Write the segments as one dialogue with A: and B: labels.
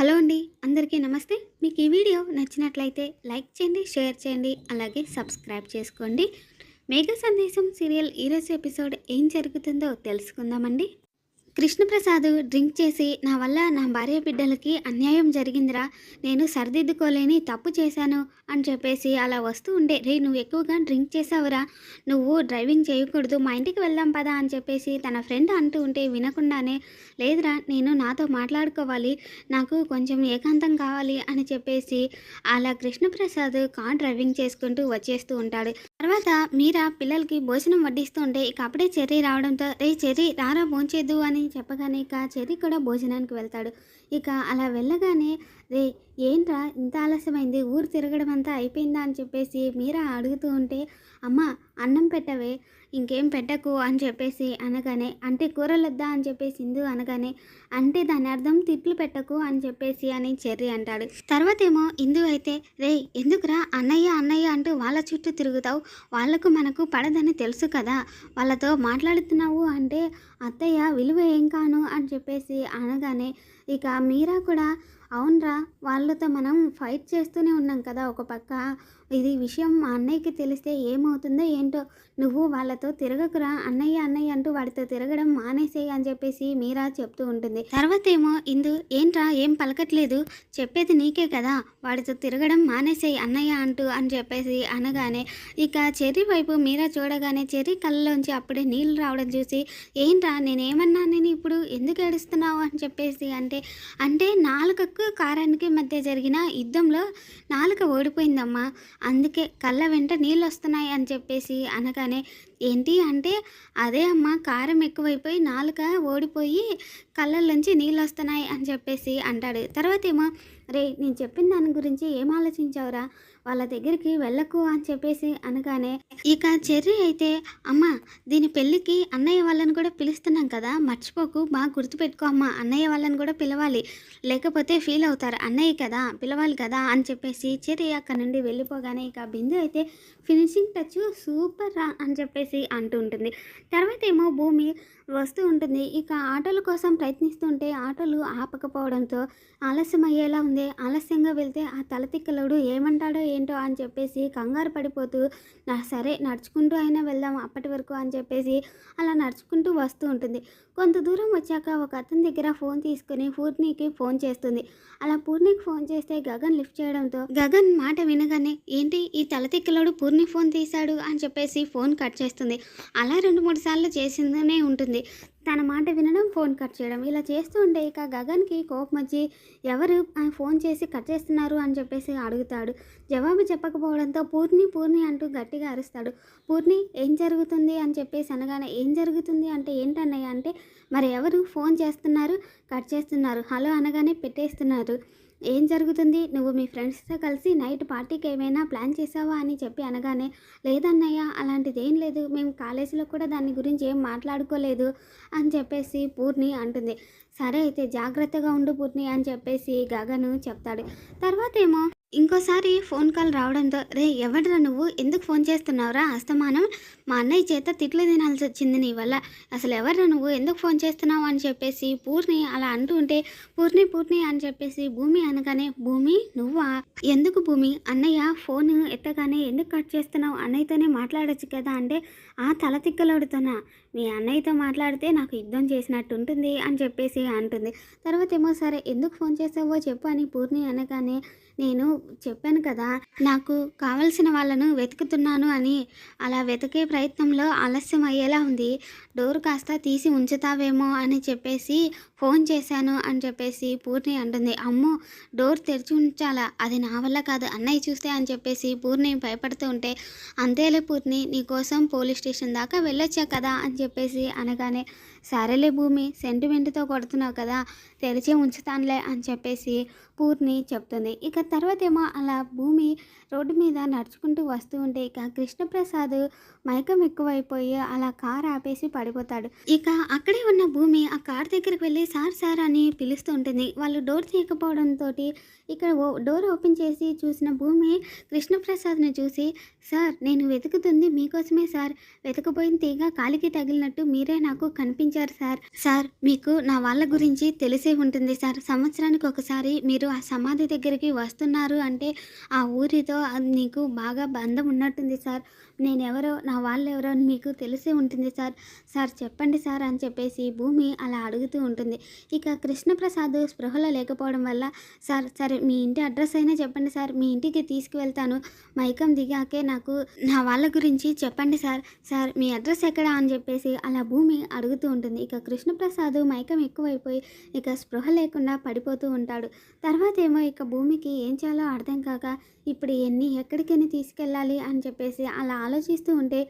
A: Hello అండి అందరికీ నమస్తే. మీకు ఈ వీడియో నచ్చినట్లయితే లైక్ చేయండి షేర్ చేయండి అలాగే సబ్స్క్రైబ్ చేసుకోండి. మేఘ సందేశం సీరియల్ ఈరోజు ఎపిసోడ్ ఏం జరుగుతుందో తెలుసుకుందామండి. కృష్ణప్రసాద్ డ్రింక్ చేసి నా వల్ల నా భార్య బిడ్డలకి అన్యాయం జరిగిందిరా నేను సరిదిద్దుకోలేని తప్పు చేశాను అని చెప్పేసి అలా వస్తూ ఉండే రే నువ్వు ఎక్కువగా డ్రింక్ చేసావురా నువ్వు డ్రైవింగ్ చేయకూడదు మా ఇంటికి వెళ్దాం పదా అని చెప్పేసి తన ఫ్రెండ్ అంటూ ఉంటే వినకుండానే లేదురా నేను నాతో మాట్లాడుకోవాలి నాకు కొంచెం ఏకాంతం కావాలి అని చెప్పేసి అలా కృష్ణప్రసాద్ కార్ డ్రైవింగ్ చేసుకుంటూ వచ్చేస్తూ ఉంటాడు. తర్వాత మీరా పిల్లలకి భోజనం వడ్డిస్తూ ఉంటే ఇక అప్పుడే చెర్రీ రావడంతో రే చెర్రీ రారా భోంచేద్దు అని చెప్పగానే ఇక చెర్రీ కూడా భోజనానికి వెళ్తాడు. ఇక అలా వెళ్ళగానే రే ఏంట్రా ఇంత ఆలస్యమైంది? ఊరు తిరగడం అంతా అయిపోయిందా? అని చెప్పేసి మీరా అడుగుతూ ఉంటే అమ్మ అన్నం పెట్టవే ఇంకేం పెట్టకు అని చెప్పేసి అనగానే అంటే కూరలొద్దా? అని చెప్పేసి ఇందు అనగానే అంటే దాని అర్థం తిట్లు పెట్టకు అని చెప్పేసి అని చెర్రి అంటాడు. తర్వాత ఏమో ఇందు అయితే రే ఎందుకురా అన్నయ్య అన్నయ్య అంటూ వాళ్ళ చుట్టూ తిరుగుతావు? వాళ్ళకు మనకు పడదని తెలుసు కదా? వాళ్ళతో మాట్లాడుతున్నావు అంటే అత్తయ్య విలువ ఏం కాను? అని చెప్పేసి అనగానే ఇక మీరా కూడా అవునరా వాళ్ళతో మనం ఫైట్ చేస్తూనే ఉన్నాం కదా ఒక పక్క. ఇది విషయం మా అన్నయ్యకి తెలిస్తే ఏమవుతుందో ఏంటో నువ్వు వాళ్ళతో తిరగకురా అన్నయ్య అన్నయ్య అంటూ వాడితో తిరగడం మానేసేయి అని చెప్పేసి మీరా చెప్తూ ఉంటుంది. తర్వాత ఏమో ఇందు ఏంట్రా ఏం పలకట్లేదు? చెప్పేది నీకే కదా వాడితో తిరగడం మానేసేయి అన్నయ్య అంటూ అని చెప్పేసి అనగానే ఇక చెర్రీ వైపు మీరా చూడగానే చెర్రీ కళ్ళలోంచి అప్పుడే నీళ్ళు రావడం చూసి ఏంట్రా నేనేమన్నా నేను ఇప్పుడు ఎందుకు ఏడుస్తున్నావు? అని చెప్పేసి అంటే అంటే నాలుకకు కారానికి మధ్య జరిగిన యుద్ధంలో నాలుక ఓడిపోయిందమ్మా? అందుకే కళ్ళ వెంట నీళ్ళు వస్తున్నాయి అని చెప్పేసి అనగానే ఏంటి అంటే అదే అమ్మ కారం ఎక్కువైపోయి నాలుక ఓడిపోయి కళ్ళల్లోంచి నీళ్ళు వస్తున్నాయి అని చెప్పేసి అంటాడు. తర్వాత ఏమో రే నేను చెప్పిన దాని గురించి ఏం ఆలోచించావురా? వాళ్ళ దగ్గరికి వెళ్ళకు అని చెప్పేసి అనగానే ఇక చెర్రీ అయితే అమ్మ దీని పెళ్ళికి అన్నయ్య వాళ్ళని కూడా పిలుస్తున్నాం కదా మర్చిపోకు బాగా గుర్తుపెట్టుకో అమ్మ అన్నయ్య వాళ్ళని కూడా పిలవాలి. లేకపోతే ఫీల్ అవుతారు. అన్నయ్య కదా పిలవాలి కదా అని చెప్పేసి చెర్రీ అక్కడ నుండి వెళ్ళిపోగానే ఇక బిందు అయితే ఫినిషింగ్ టచ్ సూపర్ రా అని చెప్పేసి అంటూ ఉంటుంది. తర్వాత ఏమో భూమి వస్తూ ఉంటుంది. ఇక ఆటోల కోసం ప్రయత్నిస్తుంటే ఆటోలు ఆపకపోవడంతో ఆలస్యం అయ్యేలా ఉంది. ఆలస్యంగా వెళ్తే ఆ తలతిక్కలోడు ఏమంటాడో ఏంటో అని చెప్పేసి కంగారు పడిపోతూ నా సరే నడుచుకుంటూ అయినా వెళ్దాం అప్పటి వరకు అని చెప్పేసి అలా నడుచుకుంటూ వస్తూ ఉంటుంది. కొంత దూరం వచ్చాక ఒక అతని దగ్గర ఫోన్ తీసుకుని పూర్ణికి ఫోన్ చేస్తుంది. అలా పూర్ణికి ఫోన్ చేస్తే గగన్ లిఫ్ట్ చేయడంతో గగన్ మాట వినగానే ఏంటి ఈ తలతిక్కలోడు పూర్ణి ఫోన్ తీశాడు అని చెప్పేసి ఫోన్ కట్ చేస్తుంది. అలా రెండు మూడు సార్లు చేసిందనే ఉంటుంది. తన మాట వినడం ఫోన్ కట్ చేయడం. ఇలా చేస్తూ ఉంటే ఇక గగన్కి కోపం వచ్చి ఎవరు ఫోన్ చేసి కట్ చేస్తున్నారు? అని చెప్పేసి అడుగుతాడు. జవాబు చెప్పకపోవడంతో పూర్ణి పూర్ణి అంటూ గట్టిగా అరుస్తాడు. పూర్ణి ఏం జరుగుతుంది? అని చెప్పేసి అనగానే ఏం జరుగుతుంది? అంటే ఏంటన్నయ్య? అంటే మరి ఎవరు ఫోన్ చేస్తున్నారు? కట్ చేస్తున్నారు. హలో అనగానే పెట్టేస్తున్నారు. ఏం జరుగుతుంది? నువ్వు మీ ఫ్రెండ్స్తో కలిసి నైట్ పార్టీకి ఏమైనా ప్లాన్ చేసావా అని చెప్పి అనగానే లేదన్నయ్య అలాంటిది ఏం లేదు. మేము కాలేజీలో కూడా దాని గురించి ఏం మాట్లాడుకోలేదు అని చెప్పేసి పూర్ణి అంటుంది. సరే అయితే జాగ్రత్తగా ఉండు పూర్ణి అని చెప్పేసి గగను చెప్తాడు. తర్వాత ఏమో ఇంకోసారి ఫోన్ కాల్ రావడంతో రే ఎవడరా నువ్వు? ఎందుకు ఫోన్ చేస్తున్నావురా? అస్తమానం. మా అన్నయ్య చేత తిట్లు తినాల్సి వచ్చింది నీ వల్ల. అసలు ఎవరు నువ్వు? ఎందుకు ఫోన్ చేస్తున్నావు? అని చెప్పేసి పూర్ణి అలా అంటూ ఉంటే పూర్ణి పూర్ణి అని చెప్పేసి భూమి అనగానే భూమి నువ్వా? ఎందుకు భూమి? అన్నయ్య ఫోన్ ఎత్తగానే ఎందుకు కట్ చేస్తున్నావు? అన్నయ్యతోనే మాట్లాడొచ్చు కదా అంటే ఆ తల తిక్కలాడుతున్నా మీ అన్నయ్యతో మాట్లాడితే నాకు యుద్ధం చేసినట్టు ఉంటుంది అని చెప్పేసి అంటుంది. తర్వాత ఏమో సరే ఎందుకు ఫోన్ చేసావో చెప్పు అని పూర్ణి అనగానే నేను చెప్పాను కదా నాకు కావలసిన వాళ్ళను వెతుకుతున్నాను అని అలా వెతికే ప్రయత్నంలో ఆలస్యం అయ్యేలా ఉంది. డోర్ కాస్త తీసి ఉంచుతావేమో అని చెప్పేసి ఫోన్ చేశాను అని చెప్పేసి పూర్ణి అంటుంది. అమ్మో డోర్ తెరిచి ఉంచాలా? అది నా వల్ల కాదు అన్నయ్య చూస్తే అని చెప్పేసి పూర్ణి భయపడుతూ ఉంటే అంతేలే పూర్ణి నీకోసం పోలీస్ స్టేషన్ దాకా వెళ్ళొచ్చా కదా అని చెప్పేసి అనగానే సరేలే భూమి సెంటిమెంట్తో కొడుతున్నావు కదా తెరిచే ఉంచుతానులే అని చెప్పేసి పూర్ణి చెప్తుంది. ఇక తర్వాత ఏమో అలా భూమి రోడ్డు మీద నడుచుకుంటూ వస్తూ ఉంటే ఇక కృష్ణప్రసాద్ మైకం ఎక్కువైపోయి అలా కార్ ఆపేసి పడిపోతాడు. ఇక అక్కడే ఉన్న భూమి ఆ కార్ దగ్గరికి వెళ్ళి సార్ సార్ అని పిలుస్తూ ఉంటుంది. వాళ్ళు డోర్ తీయకపోవడంతో ఇక్కడ ఓ డోర్ ఓపెన్ చేసి చూసిన భూమి కృష్ణప్రసాద్ని చూసి సార్ నేను వెతుకుతుంది మీకోసమే సార్. వెతకపోయిన తీగ కాలికి తగిలినట్టు మీరే నాకు కనిపించారు పంపించారు సార్. సార్ మీకు నా వాళ్ళ గురించి తెలిసే ఉంటుంది సార్. సంవత్సరానికి ఒకసారి మీరు ఆ సమాధి దగ్గరికి వస్తున్నారు అంటే ఆ ఊరితో అది నీకు బాగా బంధం ఉన్నట్టుంది సార్. నేనెవరో నా వాళ్ళు ఎవరో మీకు తెలిసే ఉంటుంది సార్. సార్ చెప్పండి సార్ అని చెప్పేసి భూమి అలా అడుగుతూ ఉంటుంది. ఇక కృష్ణప్రసాద్ స్పృహలో లేకపోవడం వల్ల సార్ సరే మీ ఇంటి అడ్రస్ అయినా చెప్పండి సార్. మీ ఇంటికి తీసుకువెళ్తాను. మైకం దిగాకే నాకు నా వాళ్ళ గురించి చెప్పండి సార్. సార్ మీ అడ్రస్ ఎక్కడా? అని చెప్పేసి అలా భూమి అడుగుతూ ఉంటుంది ఉంటుంది. ఇక కృష్ణప్రసాద్ మైకం ఎక్కువైపోయి ఇక స్పృహ లేకుండా పడిపోతూ ఉంటాడు. తర్వాత ఏమో ఇక భూమికి ఏం చేయాలో అర్థం కాక ఇప్పుడు ఎన్ని ఎక్కడికైనా తీసుకెళ్ళాలి అని చెప్పేసి అలా ఆలోచిస్తూ ఉంటే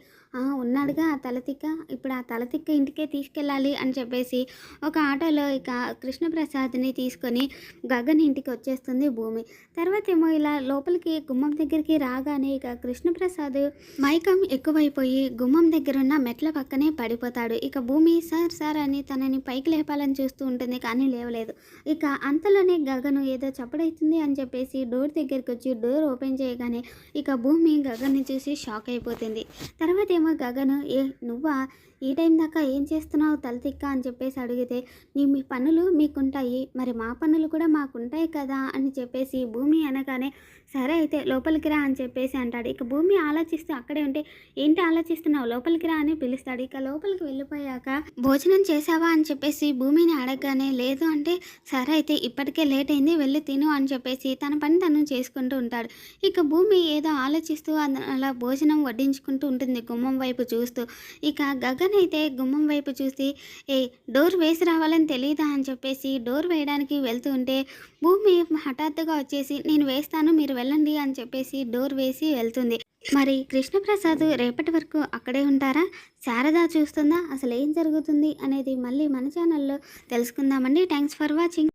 A: ఉన్నాడుగా ఆ తలతిక్క. ఇప్పుడు ఆ తలతిక్క ఇంటికే తీసుకెళ్ళాలి అని చెప్పేసి ఒక ఆటోలో ఇక కృష్ణప్రసాద్ని తీసుకొని గగన్ ఇంటికి వచ్చేస్తుంది భూమి. తర్వాత ఏమో ఇలా లోపలికి గుమ్మం దగ్గరికి రాగానే ఇక కృష్ణప్రసాద్ మైకం ఎక్కువైపోయి గుమ్మం దగ్గర ఉన్న మెట్ల పక్కనే పడిపోతాడు. ఇక భూమి సార్ సార్ అని తనని పైకి లేపాలని చూస్తూ ఉంటుంది కానీ లేవలేదు. ఇక అంతలోనే గగను ఏదో చప్పుడైతుంది అని చెప్పేసి డోర్ దగ్గరికి వచ్చి డోర్ ఓపెన్ చేయగానే ఇక భూమి గగన్ని చూసి షాక్ అయిపోతుంది. తర్వాత ఏమో గగను. ఏ నువ్వా? ఈ టైం దాకా ఏం చేస్తున్నావు తలతిక్క అని చెప్పేసి అడిగితే నీ మీ పనులు మీకుంటాయి. మరి మా పనులు కూడా మాకుంటాయి కదా అని చెప్పేసి భూమి అనగానే సరే అయితే లోపలికి రా అని చెప్పేసి అంటాడు. ఇక భూమి ఆలోచిస్తూ అక్కడే ఉంటే ఏంటి ఆలోచిస్తున్నావు? లోపలికి రా అని పిలుస్తాడు. ఇక లోపలికి వెళ్ళిపోయాక భోజనం చేసావా అని చెప్పేసి భూమిని అడగగానే లేదు అంటే సరే అయితే ఇప్పటికే లేట్ అయింది వెళ్ళి తిను అని చెప్పేసి తన పని తను చేసుకుంటూ ఉంటాడు. ఇక భూమి ఏదో ఆలోచిస్తూ అలా భోజనం వడ్డించుకుంటూ ఉంటుంది గుమ్మం వైపు చూస్తూ. ఇక గగన్ అయితే గుమ్మం వైపు చూసి ఏ డోర్ వేసి రావాలని తెలియదా అని చెప్పేసి డోర్ వేయడానికి వెళ్తూ ఉంటే భూమి హఠాత్తుగా వచ్చేసి నేను వేస్తాను మీరు వెళ్ళండి అని చెప్పేసి డోర్ వేసి వెళ్తుంది. మరి కృష్ణప్రసాద్ రేపటి వరకు అక్కడే ఉంటారా? శారద చూస్తుందా? అసలు ఏం జరుగుతుంది? అనేది మళ్ళీ మన ఛానల్లో తెలుసుకుందామండి. Thanks for watching